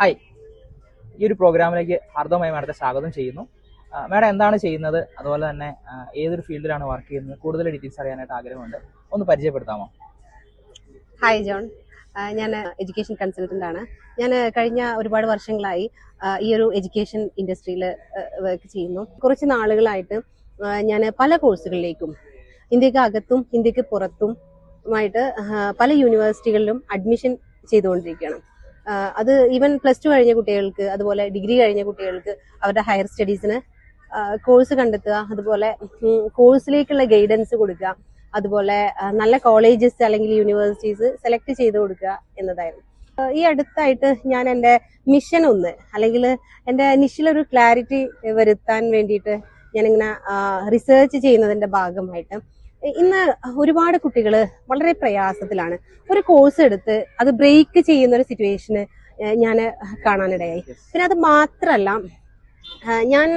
Hi. ഈ ഒരു പ്രോഗ്രാമിലേക്ക് ഹാർദവമായി മാഡത്തെ സ്വാഗതം ചെയ്യുന്നു. മാഡം എന്താണ് ചെയ്യുന്നത്? അതുപോലെ തന്നെ ഏതൊരു ഫീൽഡിലാണ് വർക്ക് ചെയ്യുന്നത്? കൂടുതൽ ഡീറ്റെയിൽസ് അറിയാനായിട്ട് ആഗ്രഹമുണ്ട്. ഒന്ന് പരിചയപ്പെടുത്താമോ? Hi John. ഞാൻ എഡ്യൂക്കേഷൻ കൺസൾട്ടന്റ് ആണ്. ഞാൻ കഴിഞ്ഞ ഒരുപാട് വർഷങ്ങളായി ഈ ഒരു എഡ്യൂക്കേഷൻ ഇൻഡസ്ട്രിയിൽ വർക്ക് ചെയ്യുന്നു. കുറച്ച് നാളുകളായിട്ട് ഞാൻ പല കോഴ്സുകളിലേക്കും ഇന്ത്യയ്ക്ക് അകത്തും ഇന്ത്യയ്ക്ക് പുറത്തും ആയിട്ട് പല യൂണിവേഴ്സിറ്റികളിലും അഡ്മിഷൻ ചെയ്തുകൊണ്ടിരിക്കുകയാണ്. അത് ഈവൻ പ്ലസ് ടു കഴിഞ്ഞ കുട്ടികൾക്ക് അതുപോലെ ഡിഗ്രി കഴിഞ്ഞ കുട്ടികൾക്ക് അവരുടെ ഹയർ സ്റ്റഡീസിന് കോഴ്സ് കണ്ടെത്തുക അതുപോലെ കോഴ്സിലേക്കുള്ള ഗൈഡൻസ് കൊടുക്കുക അതുപോലെ നല്ല കോളേജസ് അല്ലെങ്കിൽ യൂണിവേഴ്സിറ്റീസ് സെലക്ട് ചെയ്ത് കൊടുക്കുക എന്നതായിരുന്നു. ഈ അടുത്തായിട്ട് ഞാൻ എന്റെ മിഷൻ ഒന്ന് അല്ലെങ്കിൽ എന്റെ നിഷിലൊരു ക്ലാരിറ്റി വരുത്താൻ വേണ്ടിയിട്ട് ഞാനിങ്ങനെ റിസേർച്ച് ചെയ്യുന്നതിന്റെ ഭാഗമായിട്ട് ഇന്ന് ഒരുപാട് കുട്ടികൾ വളരെ പ്രയാസത്തിലാണ്. ഒരു കോഴ്സ് എടുത്ത് അത് ബ്രേക്ക് ചെയ്യുന്ന ഒരു സിറ്റുവേഷന് ഞാൻ കാണാനിടയായി. പിന്നെ അത് മാത്രല്ല ഞാൻ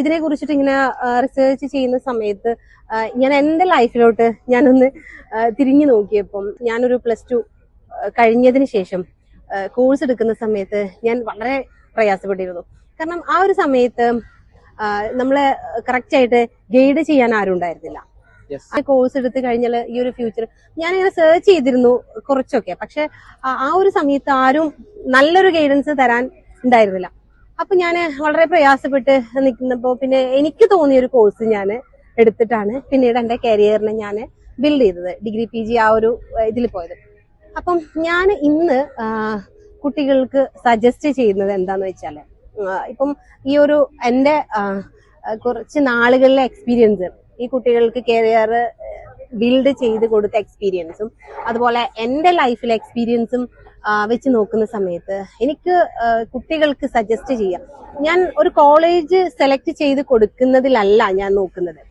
ഇതിനെ കുറിച്ചിട്ട് ഇങ്ങനെ റിസർച്ച് ചെയ്യുന്ന സമയത്ത് ഞാൻ എന്റെ ലൈഫിലോട്ട് ഞാനൊന്ന് തിരിഞ്ഞു നോക്കിയപ്പം ഞാനൊരു പ്ലസ് ടു കഴിഞ്ഞതിന് ശേഷം കോഴ്സ് എടുക്കുന്ന സമയത്ത് ഞാൻ വളരെ പ്രയാസപ്പെട്ടിരുന്നു. കാരണം ആ ഒരു സമയത്ത് നമ്മളെ കറക്റ്റ് ആയിട്ട് ഗൈഡ് ചെയ്യാൻ ആരും ഉണ്ടായിരുന്നില്ല കോഴ്സ് എടുത്തു കഴിഞ്ഞാൽ ഈ ഒരു ഫ്യൂച്ചർ ഞാനിങ്ങനെ സെർച്ച് ചെയ്തിരുന്നു കുറച്ചൊക്കെ. പക്ഷെ ആ- ആ ഒരു സമയത്ത് ആരും നല്ലൊരു ഗൈഡൻസ് തരാൻ ഉണ്ടായിരുന്നില്ല. അപ്പൊ ഞാൻ വളരെ പ്രയാസപ്പെട്ട് നിൽക്കുന്നപ്പോ പിന്നെ എനിക്ക് തോന്നിയ ഒരു കോഴ്സ് ഞാൻ എടുത്തിട്ടാണ് പിന്നീട് എന്റെ കരിയറിനെ ഞാൻ ബിൽഡ് ചെയ്തത്. ഡിഗ്രി പി ജി ആ ഒരു ഇതിൽ പോയത്. അപ്പം ഞാൻ ഇന്ന് കുട്ടികൾക്ക് സജസ്റ്റ് ചെയ്യുന്നത് എന്താന്ന് വെച്ചാൽ ആ, ഇപ്പം ഈ ഒരു എന്റെ കുറച്ച് നാളുകളിലെ എക്സ്പീരിയൻസ് ഈ കുട്ടികൾക്ക് കരിയർ ബിൽഡ് ചെയ്ത് കൊടുത്ത എക്സ്പീരിയൻസും അതുപോലെ എന്റെ ലൈഫിലെ എക്സ്പീരിയൻസും വെച്ച് നോക്കുന്ന സമയത്ത് എനിക്ക് കുട്ടികൾക്ക് സജസ്റ്റ് ചെയ്യാം. ഞാൻ ഒരു കോളേജ് സെലക്ട് ചെയ്ത് കൊടുക്കുന്നതിലല്ല ഞാൻ നോക്കുന്നത്.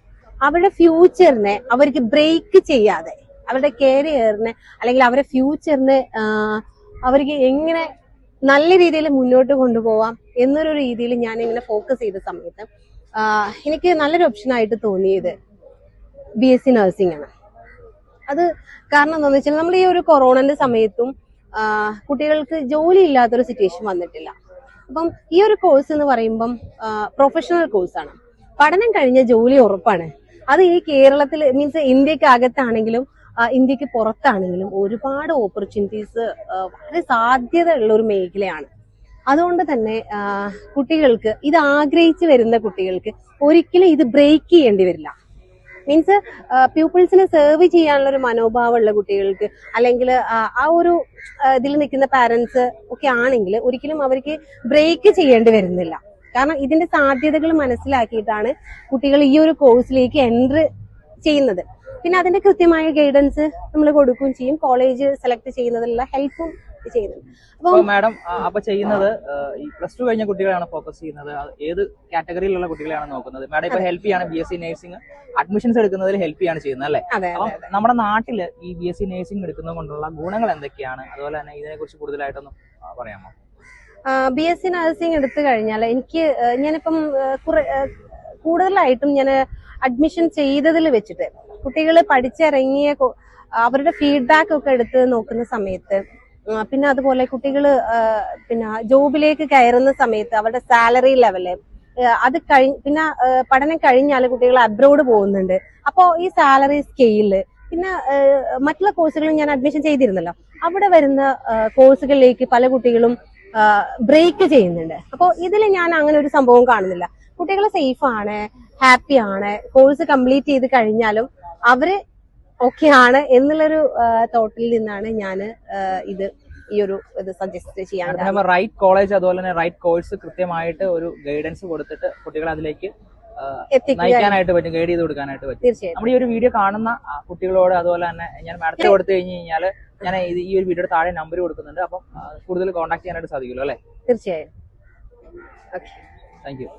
അവരുടെ ഫ്യൂച്ചറിനെ അവർക്ക് ബ്രേക്ക് ചെയ്യാതെ അവരുടെ കരിയറിനെ അല്ലെങ്കിൽ അവരുടെ ഫ്യൂച്ചറിനെ അവർക്ക് എങ്ങനെ നല്ല രീതിയിൽ മുന്നോട്ട് കൊണ്ടുപോവാം എന്നൊരു രീതിയിൽ ഞാൻ ഇങ്ങനെ ഫോക്കസ് ചെയ്ത സമയത്ത് എനിക്ക് നല്ലൊരു ഓപ്ഷൻ ആയിട്ട് തോന്നിയത് ബി എസ് സി നഴ്സിംഗ് ആണ്. അത് കാരണം എന്താണെന്ന് വെച്ചാൽ നമ്മൾ ഈ ഒരു കൊറോണന്റെ സമയത്തും കുട്ടികൾക്ക് ജോലി ഇല്ലാത്തൊരു സിറ്റുവേഷൻ വന്നിട്ടില്ല. അപ്പം ഈ ഒരു കോഴ്സ് എന്ന് പറയുമ്പം പ്രൊഫഷണൽ കോഴ്സാണ് പഠനം കഴിഞ്ഞ ജോലി ഉറപ്പാണ്. അത് ഈ കേരളത്തിൽ മീൻസ് ഇന്ത്യയ്ക്ക് അകത്താണെങ്കിലും ഇന്ത്യയ്ക്ക് പുറത്താണെങ്കിലും ഒരുപാട് ഓപ്പർച്യൂണിറ്റീസ് വളരെ സാധ്യത ഉള്ള ഒരു മേഖലയാണ്. അതുകൊണ്ട് തന്നെ കുട്ടികൾക്ക് ഇത് ആഗ്രഹിച്ചു വരുന്ന കുട്ടികൾക്ക് ഒരിക്കലും ഇത് ബ്രേക്ക് ചെയ്യേണ്ടി വരില്ല. മീൻസ് പീപ്പിൾസിനെ സെർവ് ചെയ്യാനുള്ള ഒരു മനോഭാവമുള്ള കുട്ടികൾക്ക് അല്ലെങ്കിൽ ആ ഒരു ഇതിൽ നിൽക്കുന്ന പാരന്റ്സ് ഒക്കെ ആണെങ്കിൽ ഒരിക്കലും അവർക്ക് ബ്രേക്ക് ചെയ്യേണ്ടി വരുന്നില്ല. കാരണം ഇതിന്റെ സാധ്യതകൾ മനസ്സിലാക്കിയിട്ടാണ് കുട്ടികൾ ഈ ഒരു കോഴ്സിലേക്ക് എൻട്രി ചെയ്യുന്നത്. പിന്നെ അതിന്റെ കൃത്യമായ ഗൈഡൻസ് നമ്മൾ കൊടുക്കുകയും ചെയ്യും. കോളേജ് സെലക്ട് ചെയ്യുന്നതിലുള്ള ഹെൽപ്പും ചെയ്യുന്നുണ്ട് അപ്പൊ അപ്പം മാഡം അപ്പൊ ചെയ്യുന്നത് ഈ പ്ലസ് ടു കഴിഞ്ഞ കുട്ടികളാണ് ഫോക്കസ് ചെയ്യുന്നത്. ഏത് കാറ്റഗറിയിലുള്ള കുട്ടികളെയാണ് നോക്കുന്നത്? മാഡം ഇപ്പൊ ഹെൽപ്പ് ചെയ്യാണ് B S C nursing admissions എടുക്കുന്നതിൽ ഹെൽപ്പ് ചെയ്യാണ് ചെയ്യുന്നത് അല്ലേ? അപ്പം നമ്മുടെ നാട്ടിൽ ഈ ബി എസ് സി നഴ്സിംഗ് എടുക്കുന്നത് കൊണ്ടുള്ള ഗുണങ്ങൾ എന്തൊക്കെയാണ്? അതുപോലെ തന്നെ ഇതിനെ കുറിച്ച് കൂടുതലായിട്ടൊന്നും പറയാമോ? ബി എസ് സി നഴ്സിംഗ് എടുത്തു കഴിഞ്ഞാൽ എനിക്ക് ഞാനിപ്പം കൂടുതലായിട്ടും ഞാൻ അഡ്മിഷൻ ചെയ്തതിൽ വെച്ചിട്ട് കുട്ടികൾ പഠിച്ചിറങ്ങിയ അവരുടെ ഫീഡ്ബാക്ക് ഒക്കെ എടുത്ത് നോക്കുന്ന സമയത്ത് പിന്നെ അതുപോലെ കുട്ടികൾ പിന്നെ ജോബിലേക്ക് കയറുന്ന സമയത്ത് അവരുടെ സാലറി ലെവൽ അത് കഴി പിന്നെ പഠനം കഴിഞ്ഞാൽ കുട്ടികൾ അബ്രോഡ് പോകുന്നുണ്ട്. അപ്പോ ഈ സാലറി സ്കെയിൽ പിന്നെ മറ്റുള്ള കോഴ്സുകളും ഞാൻ അഡ്മിഷൻ ചെയ്തിരുന്നല്ലോ അവിടെ വരുന്ന കോഴ്സുകളിലേക്ക് പല കുട്ടികളും ബ്രേക്ക് ചെയ്യുന്നുണ്ട്. അപ്പോൾ ഇതിൽ ഞാൻ അങ്ങനെ ഒരു സംഭവം കാണുന്നില്ല. കുട്ടികൾ സേഫ് ആണ് ഹാപ്പി ആണ് കോഴ്സ് കംപ്ലീറ്റ് ചെയ്ത് കഴിഞ്ഞാലും അവർ ഓക്കെ ആണ് എന്നുള്ളൊരു തോട്ടിൽ നിന്നാണ് ഞാൻ ഇത് ഈ ഒരു ഇത് സജസ്റ്റ് ചെയ്യാൻ. റൈറ്റ് കോളേജ് അതുപോലെ തന്നെ റൈറ്റ് കോഴ്സ് കൃത്യമായിട്ട് ഒരു ഗൈഡൻസ് കൊടുത്തിട്ട് കുട്ടികളെ അതിലേക്ക് എത്തിക്കാനായിട്ട് നയിക്കാനായിട്ട് പറ്റും ഗൈഡ് ചെയ്ത് കൊടുക്കാനായിട്ട് പറ്റും. തീർച്ചയായും നമ്മൾ ഈ ഒരു വീഡിയോ കാണുന്ന കുട്ടികളോട് അതുപോലെ തന്നെ ഞാൻ മാഡത്തിന് കൊടുത്തു കഴിഞ്ഞു കഴിഞ്ഞാൽ ഞാൻ ഈ ഒരു വീഡിയോയുടെ താഴെ നമ്പർ കൊടുക്കുന്നുണ്ട്. അപ്പം കൂടുതൽ കോൺടാക്ട് ചെയ്യാനായിട്ട് സാധിക്കുമല്ലോ അല്ലേ? തീർച്ചയായും. Thank you